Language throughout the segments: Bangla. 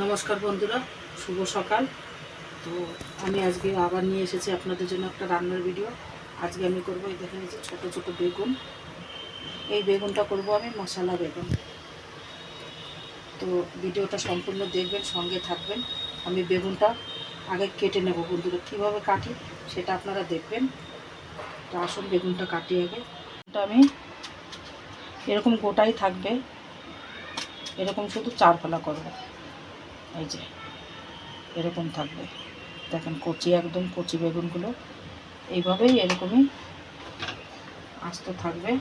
নমস্কার বন্ধুরা, শুভ সকাল। তো আমি আজকে আবার নিয়ে এসেছি আপনাদের জন্য একটা রান্নার ভিডিও আজকে আমি করব এই দেখেন যে ছোটো ছোটো বেগুন। এই বেগুনটা করব আমি মশলা বেগুন। তো ভিডিওটা সম্পূর্ণ দেখবেন, সঙ্গে থাকবেন। আমি বেগুনটা আগে কেটে নেব বন্ধুরা। কীভাবে কাটি সেটা আপনারা দেখবেন। তো আসুন বেগুনটা কাটি আগে। এটা আমি এরকম গোটাই থাকবে। এরকম শুধু চার পালা করব। এই যে, এরকম থাকবে। দেখেন কচি, একদম কচি বেগুনগুলো। এইভাবেই এরকমই আস্ত থাকবে।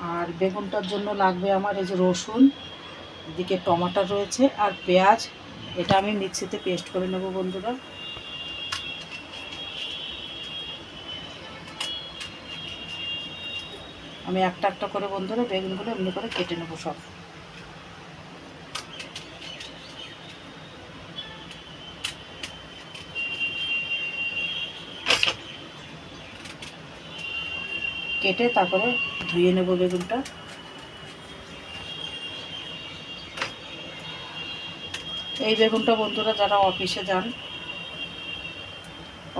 আর বেগুনটার জন্য লাগবে আমার এই যে রসুন, এদিকে টমাটো রয়েছে আর পেঁয়াজ। এটা আমি মিক্সিতে পেস্ট করে নেব বন্ধুরা। আমি একটা একটা করে বন্ধুরা বেগুনগুলো এমনি করে কেটে নেব সব। কেটে তারপরে ধুয়ে নেব বেগুনটা। এই বেগুনটা বন্ধুরা যারা অফিসে যান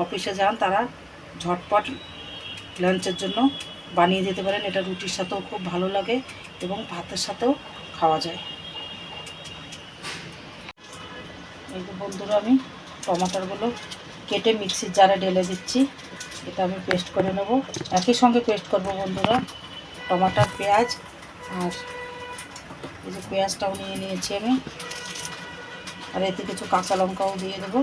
অফিসে যান তারা ঝটপট লাঞ্চের জন্য বানিয়ে দিতে পারেন। এটা রুটির সাথেও খুব ভালো লাগে এবং ভাতের সাথেও খাওয়া যায়। এই বন্ধুরা আমি টমাটারগুলো কেটে মিক্সির জারে ঢেলে দিচ্ছি। এটা আমি পেস্ট করে নেব। একই সঙ্গে পেস্ট করব বন্ধুরা, টমাটার পেঁয়াজ আর এই যে পেঁয়াজটাও নিয়ে নিয়েছি আমি। আর এতে কিছু কাঁচা লঙ্কাও দিয়ে দেবো।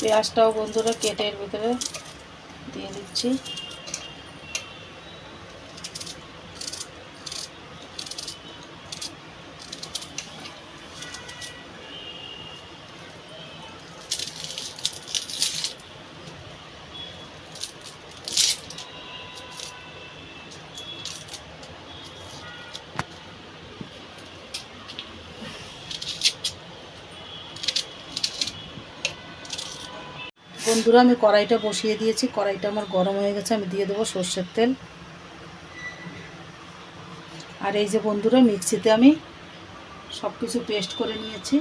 পেঁয়াজটাও বন্ধুরা কেটে এর ভিতরে দিয়ে দিচ্ছি। বন্ধুরা, আমি কড়াইটা বসিয়ে দিয়েছি। কড়াইটা আমার গরম হয়ে গেছে, আমি দিয়ে দেবো সর্ষের তেল। আর এই যে বন্ধুরা, মিক্সিতে আমি সব কিছু পেস্ট করে নিয়েছি।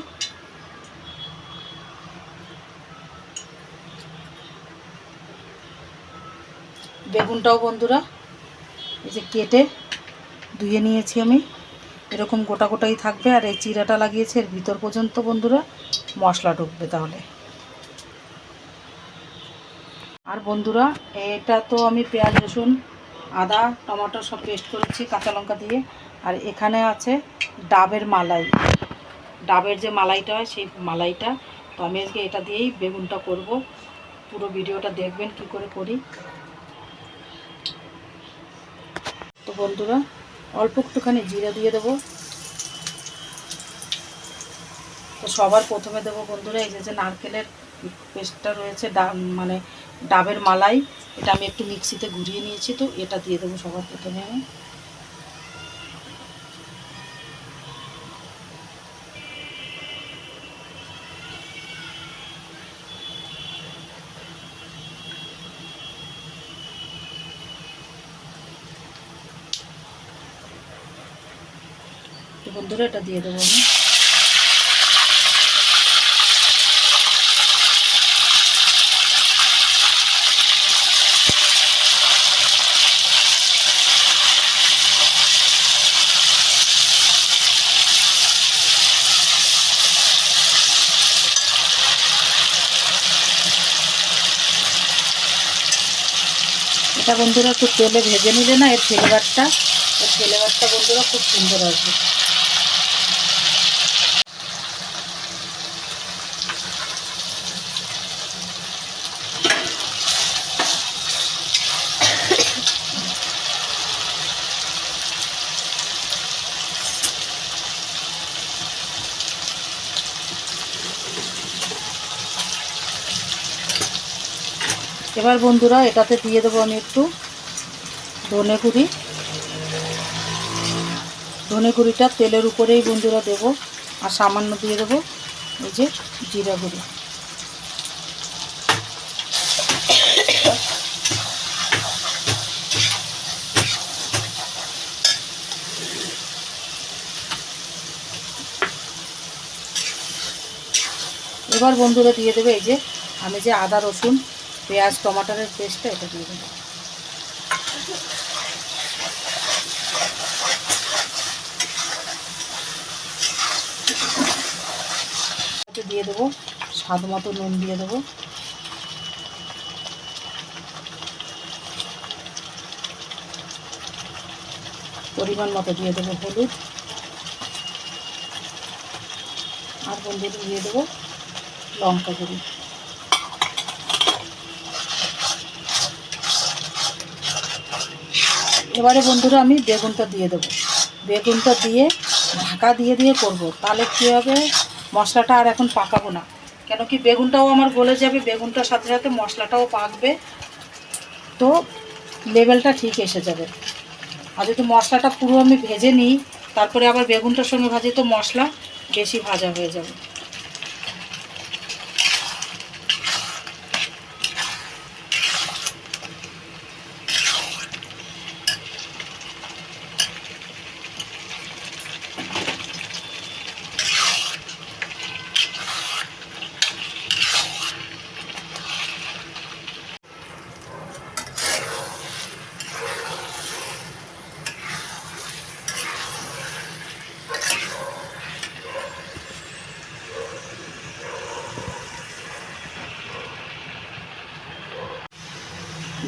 বেগুনটাও বন্ধুরা, এই যে কেটে ধুয়ে নিয়েছি আমি। এরকম গোটা গোটাই থাকবে, আর এই চিরাটা লাগিয়েছে, এর ভিতর পর্যন্ত বন্ধুরা মশলা ঢুকবে তাহলে। আর বন্ধুরা, এটা তো আমি পেঁয়াজ, রসুন, আদা, টমেটো সব পেস্ট করেছি কাঁচা লঙ্কা দিয়ে। আর এখানে আছে ডাবের মালাই। ডাবের যে মালাইটা হয়, সেই মালাইটা। তো আমি আজকে এটা দিয়েই বেগুনটা করব। পুরো ভিডিওটা দেখবেন কি করে করি। তো বন্ধুরা, অল্প একটুখানি জিরা দিয়ে দেবো। তো সবার প্রথমে দেবো বন্ধুরা, এই যে নারকেলের পেস্টটা রয়েছে মানে ডাবের মালাই, এটা আমি একটু মিক্সিতে ঘুরিয়ে নিয়েছি তো, এটা দিয়ে দেবো সবার প্রথমে আমি। বন্ধুরা, এটা দিয়ে দেবো আমি। এটা বন্ধুরা, একটু তেলে ভেজে নিলে না এর ফ্লেভারটা এর ফ্লেভারটা বন্ধুরা খুব সুন্দর আসবে। এবার বন্ধুরা এটাতে দিয়ে দেবো আমি একটু ধনে কুড়ি ধনে কুড়িটা তেলের উপরেই বন্ধুরা দেব আর সামান্য দিয়ে দেবো এই যে জিরা গুঁড়ি। এবার বন্ধুরা দিয়ে দেবে এই যে আমি যে আদা রসুন পেঁয়াজ, টমাটারের পেস্টটা এটা দিয়ে দেবো। দিয়ে দেবো, স্বাদ মতো নুন দিয়ে দেবো। পরিমাণ মতো দিয়ে দেবো হলুদ। আর বন্ধুরা দিয়ে দেবো লঙ্কা গুঁড়ি। এবারে বন্ধুরা আমি বেগুনটা দিয়ে দেবো। বেগুনটা দিয়ে ঢাকা দিয়ে দিয়ে করব। তাহলে কী হবে? মশলাটা আর এখন পাকাবো না। কেন কি বেগুনটাও আমার গলে যাবে, বেগুনটার সাথে সাথে মশলাটাও পাকবে। তো লেভেলটা ঠিক এসে যাবে। আর যদি মশলাটা পুরো আমি ভেজে নিই, তারপরে আবার বেগুনটার সঙ্গে ভাজি তো মশলা বেশি ভাজা হয়ে যাবে।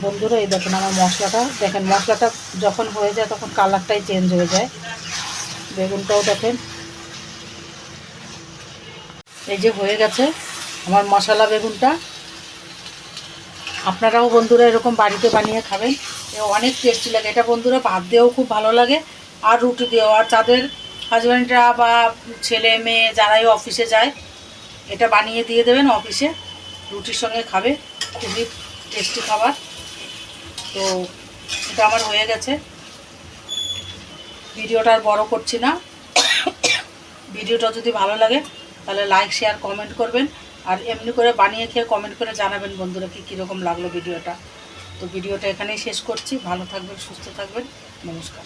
বন্ধুরা, এই দেখেন আমার মশলাটা। দেখেন, মশলাটা যখন হয়ে যায় তখন কালারটাই চেঞ্জ হয়ে যায়। বেগুনটাও দেখেন। এই যে হয়ে গেছে আমার মশলা বেগুনটা। আপনারাও বন্ধুরা এরকম বাড়িতে বানিয়ে খাবেন। অনেক টেস্টি লাগে। এটা বন্ধুরা ভাত দিয়েও খুব ভালো লাগে। আর রুটি দিয়েও। আর তাদের হাজব্যান্ডরা বা ছেলে মেয়ে যারাই অফিসে যায়, এটা বানিয়ে দিয়ে দেবেন অফিসে রুটির সঙ্গে খাবে। খুবই টেস্টি খাবার। তো এটা আমার হয়ে গেছে। ভিডিওটা আর বড়ো করছি না। ভিডিওটা যদি ভালো লাগে, তাহলে লাইক শেয়ার কমেন্ট করবেন। আর এমনি করে বানিয়ে খেয়ে কমেন্ট করে জানাবেন বন্ধুরা কি কীরকম লাগল ভিডিওটা। তো ভিডিওটা এখানেই শেষ করছি। ভালো থাকবেন, সুস্থ থাকবেন। নমস্কার।